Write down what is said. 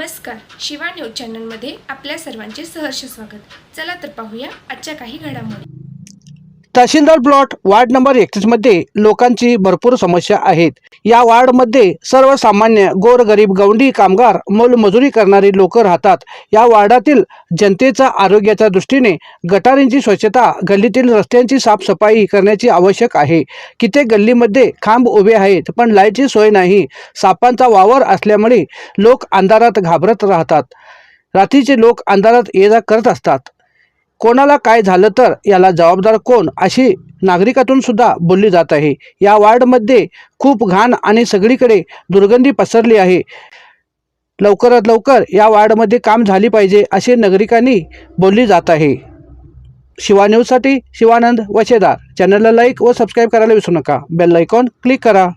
नमस्कार शिवा न्यूज चॅनलमध्ये आपल्या सर्वांचे सहर्ष स्वागत. चला तर पाहूया आजच्या काही घडामोडी. तहसीलदार प्लॉट वार्ड नंबर एकतीसमध्ये लोकांची भरपूर समस्या आहेत. या वार्डमध्ये सर्वसामान्य गोरगरीब गवंडी कामगार मोलमजुरी करणारी लोक राहतात. या वार्डातील जनतेचा आरोग्याच्या दृष्टीने गटारींची स्वच्छता गल्लीतील रस्त्यांची साफसफाई करण्याची आवश्यक आहे. कित्येक गल्लीमध्ये खांब उभे आहेत पण लाईटची सोय नाही. सापांचा वावर असल्यामुळे लोक अंधारात घाबरत राहतात. रात्रीचे लोक अंधारात ये जा करत असतात. कोणाला काय झालं तर याला जबाबदार कोण अशी नागरिकातून सुद्धा बोलली जात आहे. या वार्डमध्ये खूप घाण आणि सगळीकडे दुर्गंधी पसरली आहे. लवकरात लवकर या वार्डमध्ये काम झाली पाहिजे असे नागरिकांनी बोलली जात आहे. शिवा न्यूजसाठी शिवानंद वशेदार. चॅनलला लाईक व सबस्क्राईब करायला विसरू नका. बेल आयकॉन क्लिक करा.